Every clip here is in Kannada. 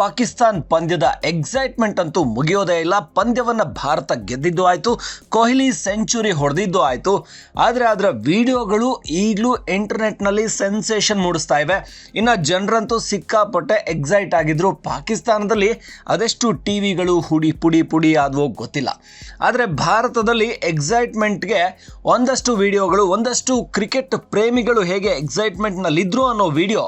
ಪಾಕಿಸ್ತಾನ್ ಪಂದ್ಯದ ಎಕ್ಸೈಟ್ಮೆಂಟ್ ಅಂತೂ ಮುಗಿಯೋದೇ ಇಲ್ಲ. ಪಂದ್ಯವನ್ನ ಭಾರತ ಗೆದ್ದಿದ್ದು ಆಯ್ತು, ಕೊಹ್ಲಿ ಸೆಂಚುರಿ ಹೊಡೆದಿದ್ದು ಆಯ್ತು. ಆದರೆ ಅದರ ವಿಡಿಯೋಗಳು ಈಗಲೂ ಇಂಟರ್ನೆಟ್ನಲ್ಲಿ ಸೆನ್ಸೇಷನ್ ಮೂಡಿಸ್ತಾ ಇವೆ. ಇನ್ನು ಜನರಂತೂ ಸಿಕ್ಕಾಪಟ್ಟೆ ಎಕ್ಸೈಟ್ ಆಗಿದ್ರು. ಪಾಕಿಸ್ತಾನದಲ್ಲಿ ಅದೆಷ್ಟು ಟಿವಿಗಳು ಹುಡಿ ಪುಡಿ ಪುಡಿ ಆದವೋ ಗೊತ್ತಿಲ್ಲ. ಆದರೆ ಭಾರತದಲ್ಲಿ ಎಕ್ಸೈಟ್ಮೆಂಟ್ಗೆ ಒಂದಷ್ಟು ವಿಡಿಯೋಗಳು, ಒಂದಷ್ಟು ಕ್ರಿಕೆಟ್ ಪ್ರೇಮಿಗಳು ಹೇಗೆ ಎಕ್ಸೈಟ್ಮೆಂಟ್ನಲ್ಲಿದ್ದರು ಅನ್ನೋ ವಿಡಿಯೋ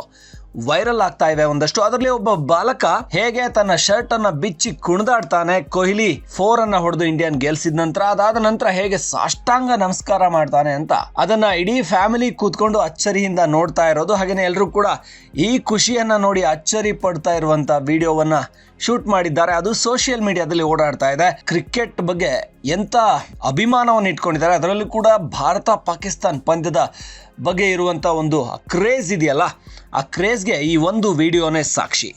ವೈರಲ್ ಆಗ್ತಾ ಇವೆ ಒಂದಷ್ಟು. ಅದರಲ್ಲಿ ಒಬ್ಬ ಬಾಲಕ ಹೇಗೆ ತನ್ನ ಶರ್ಟ್ ಅನ್ನ ಬಿಚ್ಚಿ ಕುಣಿದಾಡ್ತಾನೆ ಕೊಹ್ಲಿ ಫೋರ್ ಅನ್ನ ಹೊಡೆದು ಇಂಡಿಯನ್ ಗೆಲ್ಸಿದ ನಂತರ, ಅದಾದ ನಂತರ ಹೇಗೆ ಸಾಷ್ಟಾಂಗ ನಮಸ್ಕಾರ ಮಾಡ್ತಾನೆ ಅಂತ. ಅದನ್ನ ಇಡೀ ಫ್ಯಾಮಿಲಿ ಕೂತ್ಕೊಂಡು ಅಚ್ಚರಿಯಿಂದ ನೋಡ್ತಾ ಇರೋದು. ಹಾಗೇನೆ ಎಲ್ಲರೂ ಕೂಡ ಈ ಖುಷಿಯನ್ನ ನೋಡಿ ಅಚ್ಚರಿ ಪಡ್ತಾ ಇರುವಂತ ವಿಡಿಯೋವನ್ನ ಶೂಟ್ ಮಾಡಿದ್ದಾರೆ. ಅದು ಸೋಷಿಯಲ್ ಮೀಡಿಯಾದಲ್ಲಿ ಓಡಾಡ್ತಾ ಇದೆ. ಕ್ರಿಕೆಟ್ ಬಗ್ಗೆ ಎಂತ ಅಭಿಮಾನವನ್ನು ಇಟ್ಕೊಂಡಿದ್ದಾರೆ, ಅದರಲ್ಲೂ ಕೂಡ ಭಾರತ ಪಾಕಿಸ್ತಾನ್ ಪಂದ್ಯದ ಬಗ್ಗೆ ಇರುವಂಥ ಒಂದು ಕ್ರೇಜ್ ಇದೆಯಲ್ಲ, ಆ ಕ್ರೇಜ್ಗೆ ಈ ಒಂದು ವಿಡಿಯೋನೇ ಸಾಕ್ಷಿ.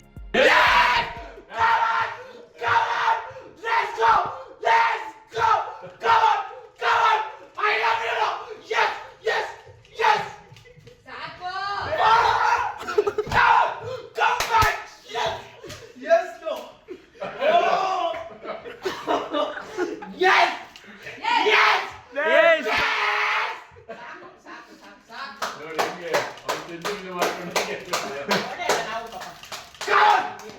Ты думала, что мне нет